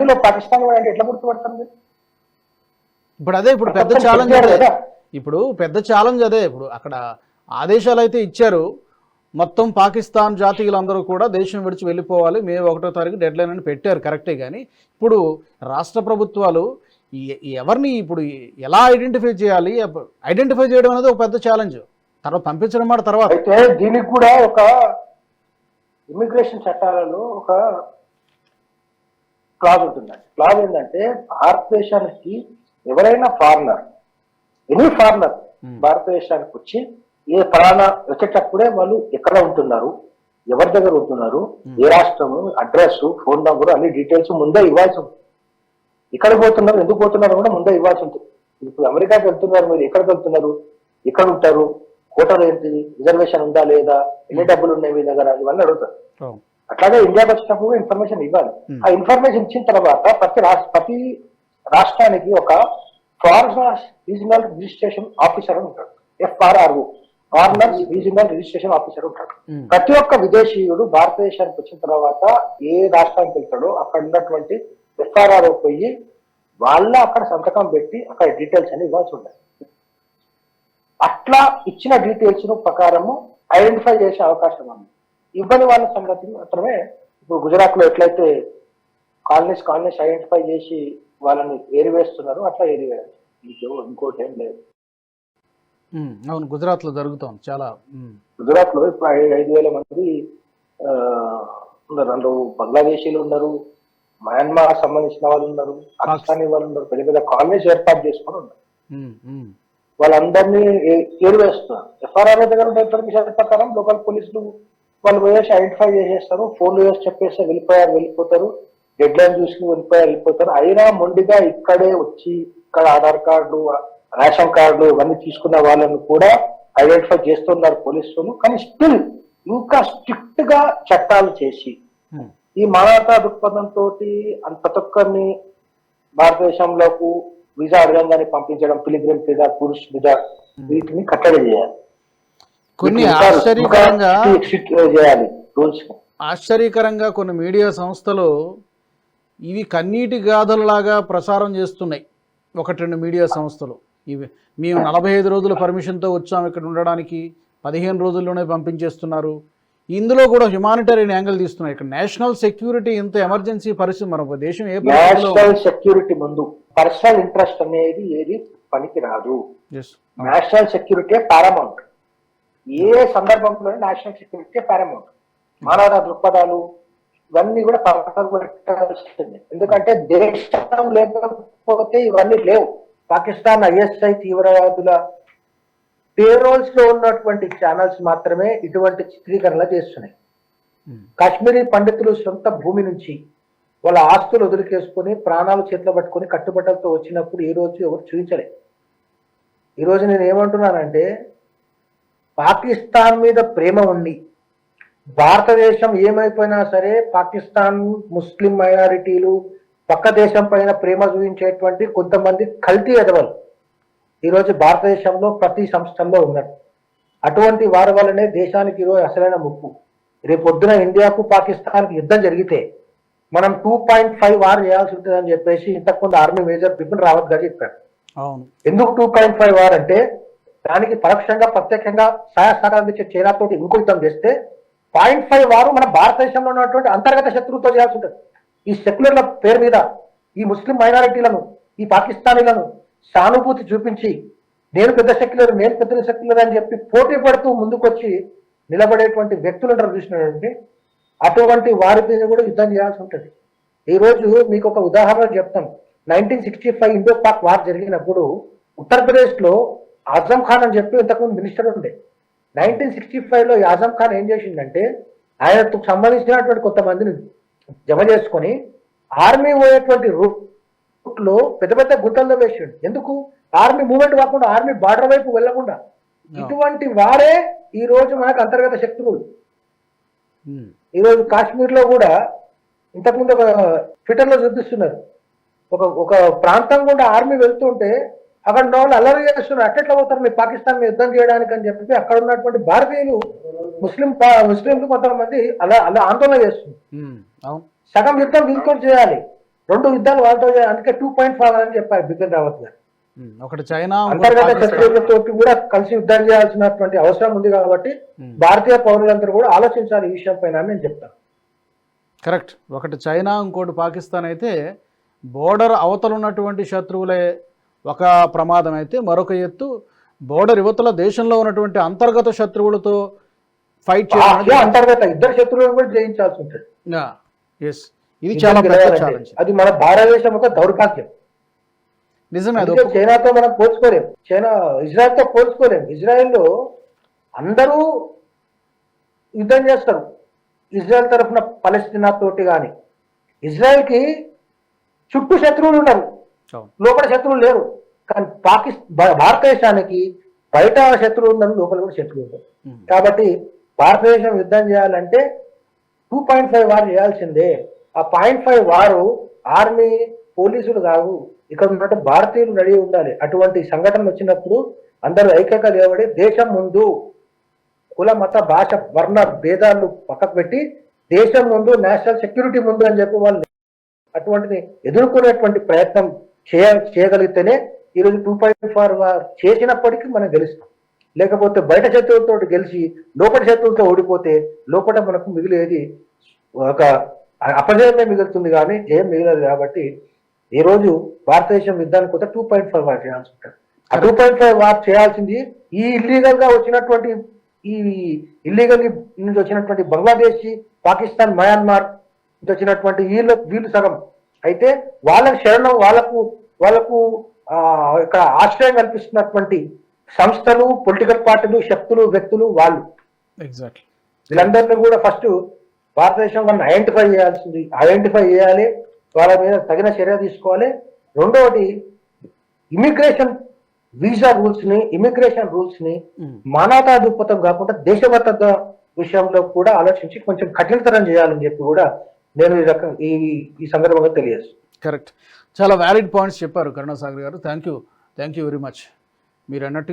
ఇందులో పాకిస్తాన్ వాడు అంటే ఎట్లా గుర్తుపడతారు? మీరు? ఇప్పుడు అదే ఇప్పుడు పెద్ద ఛాలెంజ్ అదే. ఇప్పుడు పెద్ద ఛాలెంజ్ అదే. ఇప్పుడు అక్కడ ఆదేశాలు అయితే ఇచ్చారు. మొత్తం పాకిస్తాన్ జాతీయులందరూ కూడా దేశం విడిచి వెళ్ళిపోవాలి. మే ఒకటో తారీఖు డెడ్ లైన్ అని పెట్టారు కరెక్టే కానీ ఇప్పుడు రాష్ట్ర ప్రభుత్వాలు ఎవరిని ఇప్పుడు ఎలా ఐడెంటిఫై చేయాలి? ఐడెంటిఫై చేయడం అనేది ఒక పెద్ద ఛాలెంజ్. తర్వాత పంపించడం మాట తర్వాత. అయితే దీనికి కూడా ఒక ఇమిగ్రేషన్ చట్టాలలో ఒక క్లాజ్ ఉంటుందండి. క్లాజ్ ఏంటంటే భారతదేశానికి ఎవరైనా ఫారినర్ ఎనీ ఫారినర్. భారతదేశానికి వచ్చి ఏ ప్రాణ వచ్చేటప్పుడే వాళ్ళు ఎక్కడ ఉంటున్నారు ఎవరి దగ్గర ఉంటున్నారు ఏ రాష్ట్రము అడ్రస్ ఫోన్ నంబర్ అన్ని డీటెయిల్స్ ముందే ఇవ్వాల్సి ఉంటుంది. ఇక్కడ పోతున్నారు ఎందుకు పోతున్నారు కూడా ముందే ఇవ్వాల్సి ఉంటుంది. ఇప్పుడు అమెరికాకి వెళ్తున్నారు మీరు ఎక్కడికి వెళ్తున్నారు ఎక్కడ ఉంటారు హోటల్ ఏంటి రిజర్వేషన్ ఉందా లేదా ఎన్ని డబ్బులు ఉన్నాయి మీ దగ్గర ఇవన్నీ అడుగుతారు. అట్లాగే ఇండియాకి వచ్చినప్పుడు ఇన్ఫర్మేషన్ ఇవ్వాలి. ఆ ఇన్ఫర్మేషన్ ఇచ్చిన తర్వాత ప్రతి రాష్ట్ర ప్రతి రాష్ట్రానికి ఒక ఫారినర్ రీజనల్ రిజిస్ట్రేషన్ ఆఫీసర్ అని ఉంటాడు. FRRO foreigner regional registration officer ఉంటాడు. ప్రతి ఒక్క విదేశీయుడు భారతదేశానికి వచ్చిన తర్వాత ఏ రాష్ట్రానికి వెళ్తాడో అక్కడ ఉన్నటువంటి ఎఫ్ఆర్ఆర్ఓ పోయి వాళ్ళ అక్కడ సంతకం పెట్టి అక్కడ డీటెయిల్స్ అని ఇవ్వాల్సి ఉంటుంది అట్లా ఇచ్చిన డీటెయిల్స్ ప్రకారము ఐడెంటిఫై చేసే అవకాశం ఉంది. ఇవ్వని వాళ్ళ సంగతి మాత్రమే ఇప్పుడు గుజరాత్లో ఎట్లయితే కాలనీస్ కాలనీస్ ఐడెంటిఫై చేసి వాళ్ళని ఏరివేస్తున్నారు అట్లా ఏరివేయాలి. ఇంకో ఇంకోటి ఏం లేదు. అవును గుజరాత్లో జరుగుతోంది చాలా. గుజరాత్లో ఇప్పుడు ఐదు వేల మంది ఉన్నారు. అందులో బంగ్లాదేశీలు ఉన్నారు మయన్మార్ సంబంధించిన వాళ్ళు ఉన్నారు పాకిస్తానీ వాళ్ళు ఉన్నారు పెద్ద పెద్ద కాలనీస్ ఏర్పాటు చేసుకొని ఉన్నారు. వాళ్ళందరినీ ఏరివేస్తున్నారు. ఎఫ్ఆర్ఆర్ దగ్గర ఇన్ఫర్మేషన్ ప్రకారం లోకల్ పోలీసులు వాళ్ళు పోయేసి ఐడెంటిఫై చేసేస్తారు. ఫోన్లు వేసి చెప్పేస్తే వెళ్ళిపోయారు వెళ్ళిపోతారు. డెడ్ లైన్ చూసుకుని వెళ్ళిపోయారు వెళ్ళిపోతారు. అయినా మొండిగా ఇక్కడే వచ్చి ఇక్కడ ఆధార్ కార్డు రేషన్ కార్డు ఇవన్నీ తీసుకున్న వాళ్ళని కూడా ఐడెంటిఫై చేస్తున్నారు పోలీసులు. కానీ స్టిల్ ఇంకా స్ట్రిక్ట్గా చట్టాలు చేసి ఉమ్. ఈ మానవతా దృక్పథంతో ప్రతి ఒక్కరిని భారతదేశంలోకి వీసా అడగంగానే పంపించడం పిలిగ్రిమ్ వీసా టూరిస్ట్ వీసా వీటిని కట్టడి చేయాలి. కొన్ని ఆశ్చర్యకరంగా చేయాలి. రూల్స్ ఆశ్చర్యకరంగా కొన్ని మీడియా సంస్థలు ఇవి కన్నీటి గాథలలాగా ప్రసారం చేస్తున్నాయి. ఒకటి రెండు మీడియా సంస్థలు. ఇవి మేము నలభై ఐదు రోజుల పర్మిషన్తో వచ్చాము ఇక్కడ ఉండడానికి. పదిహేను రోజుల్లోనే పంపించేస్తున్నారు. ఇందులో కూడా హ్యుమానిటరియన్ యాంగిల్ తీస్తున్నారు ఇక్కడ నేషనల్ సెక్యూరిటీ ఇంత ఎమర్జెన్సీ పరిస్థితి మన దేశం ఏ నేషనల్ సెక్యూరిటీ ముందు. పర్సనల్ ఇంట్రెస్ట్ అనేది ఏది పనికి రాదు. నేషనల్ సెక్యూరిటీ పారామౌంట్ ఏ సందర్భంలో నేషనల్ సెక్యూరిటీ పారామౌంట్. మానవతా దృక్పథాలు ఇవన్నీ కూడా పక్కకు పెట్టాల్సింది ఎందుకంటే దేశం లేకపోతే ఇవన్నీ లేవు. పాకిస్తాన్ ఐఎస్ఐ తీవ్రవాదుల పేరోల్స్లో ఉన్నటువంటి ఛానల్స్ మాత్రమే ఇటువంటి చిత్రీకరణ చేస్తున్నాయి. కాశ్మీరీ పండితులు సొంత భూమి నుంచి వాళ్ళ ఆస్తులు వదిలికేసుకొని ప్రాణాలు చేతిలో పట్టుకొని కట్టుబట్టలతో వచ్చినప్పుడు ఈ రోజు ఎవరు చూపించలేదు ఈ రోజు నేను ఏమంటున్నానంటే పాకిస్తాన్ మీద ప్రేమ ఉండి భారతదేశం ఏమైపోయినా సరే పాకిస్తాన్ ముస్లిం మైనారిటీలు పక్క దేశం పైన ప్రేమ చూపించేటువంటి కొంతమంది కల్తీ ఎదవలు ఈరోజు భారతదేశంలో ప్రతి సంస్థల్లో ఉన్నారు. అటువంటి వారి వల్లనే దేశానికి ఈరోజు అసలైన ముప్పు. రేపు పొద్దున ఇండియాకు పాకిస్తాన్కి యుద్ధం జరిగితే మనం టూ పాయింట్ ఫైవ్ వార్ చేయాల్సి ఉంటుందని చెప్పేసి ఇంతకుముందు ఆర్మీ మేజర్ బిపిన్ రావత్ గారు చెప్పారు. ఎందుకు టూ పాయింట్ ఫైవ్ వార్ అంటే దానికి పరోక్షంగా ప్రత్యక్షంగా సహాయ సహకారం ఇచ్చే చైనాతో ఇంకో యుద్ధం చేస్తే పాయింట్ ఫైవ్ వారు మన భారతదేశంలో ఉన్నటువంటి అంతర్గత శత్రువుతో చేయాల్సి ఉంటుంది. ఈ సెక్యులర్ల పేరు మీద ఈ ముస్లిం మైనారిటీలను ఈ పాకిస్తానీలను సానుభూతి చూపించి నేను పెద్ద సెక్యులర్ నేను పెద్ద సెక్యులర్ అని చెప్పి పోటీ పడుతూ ముందుకొచ్చి నిలబడేటువంటి వ్యక్తులు ఉంటారు చూసినటువంటి అటువంటి వారి మీద కూడా యుద్ధం చేయాల్సి ఉంటుంది. ఈ రోజు మీకు ఒక ఉదాహరణ చెప్తాను. Nineteen sixty five Indo Pak war జరిగినప్పుడు ఉత్తరప్రదేశ్లో ఆజం ఖాన్ అని చెప్పి ఇంతకుముందు మినిస్టర్ ఉండే. నైన్టీన్ సిక్స్టీ ఫైవ్లో ఈ ఆజం ఖాన్ ఏం చేసిందంటే ఆయనకు సంబంధించినటువంటి కొంతమందిని జమ చేసుకొని ఆర్మీ పోయేటువంటి రూట్లో పెద్ద పెద్ద గుట్టల్లో వేసాడు. ఎందుకు? ఆర్మీ మూవ్మెంట్ కాకుండా ఆర్మీ బార్డర్ వైపు వెళ్ళకుండా ఇటువంటి వారే ఈ రోజు మనకు అంతర్గత శత్రువులు. ఈ రోజు కాశ్మీర్లో కూడా ఇంతకుముందు ఒక ట్విట్టర్లో చూపిస్తున్నారు. ఒక ఒక ప్రాంతం గుండా ఆర్మీ వెళ్తుంటే అక్కడ వాళ్ళు అల్లరి చేస్తున్నారు. అట్లెట్లా పోతారు? మీరు పాకిస్తాన్ యుద్ధం చేయడానికి అని చెప్పి అక్కడ ఉన్నటువంటి భారతీయులు ముస్లిం ముస్లింలు కొంతమంది అలా అలా ఆందోళన చేస్తున్నారు. సగం యుద్ధం వీళ్ళతో చేయాలి. రెండు యుద్ధాలు వాళ్ళతో చేయాలి. అందుకే టూ పాయింట్ ఫైవ్ అని చెప్పారు బిపిన్ రావత్ గారు. ఒకటి చైనా అంతర్గత. శత్రువులతో కూడా కలిసి యుద్ధం చేయాల్సినటువంటి అవసరం ఉంది కాబట్టి. భారతీయ పౌరులందరూ కూడా ఆలోచించాలి ఈ విషయం పైన నేను చెప్తాను. కరెక్ట్. ఒకటి చైనా ఇంకోటి పాకిస్తాన్ అయితే బోర్డర్ అవతల ఉన్నటువంటి శత్రువులే ఒక ప్రమాదం అయితే మరొక ఎత్తు బోర్డర్ యువతల దేశంలో ఉన్నటువంటి అంతర్గత శత్రువులతో ఫైట్ అదే అంతర్గత ఇద్దరు శత్రువులను కూడా జయించాల్సి ఉంటుంది. ఎస్ ఇది చాలా పెద్ద. ఛాలెంజ్ అది మన భారతదేశం యొక్క దౌర్భాగ్యం. నిజమే చైనాతో మనం పోల్చుకోలేం. చైనా ఇజ్రాయెల్తో పోల్చుకోలేం. ఇజ్రాయెల్లో అందరూ యుద్ధం చేస్తారు. ఇజ్రాయెల్ తరఫున పలస్తీనా తోటి కానీ ఇజ్రాయెల్కి చుట్టూ శత్రువులు ఉన్నారు. లోపల శత్రువులు లేరు. కానీ పాకిస్తాన్ భారతదేశానికి బయట శత్రువులు ఉన్నారు లోపల కూడా శత్రువులు ఉన్నారు ఉమ్. కాబట్టి భారతదేశం యుద్ధం చేయాలంటే టూ పాయింట్ ఫైవ్ వార్ చేయాల్సిందే. ఆ పాయింట్ ఫైవ్ వారు ఆర్మీ పోలీసులు కాదు ఇక్కడ ఉన్నట్టు భారతీయులు రెడీ ఉండాలి. అటువంటి సంఘటనలు వచ్చినప్పుడు అందరూ ఐక్యత లేవడి దేశం ముందు కుల మత భాష వర్ణ భేదాలు పక్కకు పెట్టి దేశం ముందు నేషనల్ సెక్యూరిటీ ముందు అని చెప్పి వాళ్ళు అటువంటిది ఎదుర్కొనేటువంటి ప్రయత్నం చేయ చేయగలిగితేనే ఈరోజు టూ పాయింట్ ఫోర్ చేసినప్పటికీ మనం గెలుస్తాం. లేకపోతే బయట శత్రువులతో గెలిచి లోపల శత్రువులతో ఓడిపోతే లోపల మనకు మిగిలేది ఒక అపజయమే మిగులుతుంది కానీ జయం మిగలదు కాబట్టి ఈ రోజు భారతదేశం యుద్ధానికి కొత్త టూ పాయింట్ ఫైవ్ వార్ చేయాల్సి ఉంటుంది. ఆ టూ పాయింట్ ఫైవ్ వార్ చేయాల్సింది ఈ ఇల్లీగల్గా వచ్చినటువంటి ఈ ఇల్లీగల్ నుంచి వచ్చినటువంటి బంగ్లాదేశ్ పాకిస్తాన్ మయాన్మార్ నుంచి వచ్చినటువంటి వీళ్ళు వీళ్ళు సగం. అయితే వాళ్ళకి శరణం వాళ్ళకు వాళ్ళకు ఇక్కడ ఆశ్రయం కల్పిస్తున్నటువంటి సంస్థలు పొలిటికల్ పార్టీలు శక్తులు వ్యక్తులు వాళ్ళు. ఎగ్జాక్ట్లీ వీళ్ళందరినీ కూడా ఫస్ట్ భారతదేశం వాళ్ళని ఐడెంటిఫై చేయాల్సింది. ఐడెంటిఫై చేయాలి. వాళ్ళ మీద తగిన చర్య తీసుకోవాలి. రెండవది ఇమిగ్రేషన్ వీసా రూల్స్ని ఇమిగ్రేషన్ రూల్స్ని మానవతా దృక్పథం కాకుండా దేశభద్రత విషయంలో కూడా ఆలోచించి కొంచెం కఠినతరం చేయాలని చెప్పి కూడా నేను ఈ రకం ఈ ఈ సందర్భంగా తెలియదు కరెక్ట్. చాలా వ్యాలిడ్ పాయింట్స్ చెప్పారు Karunasagar garu. Thank you thank you very much. మీరు అన్నట్టుగా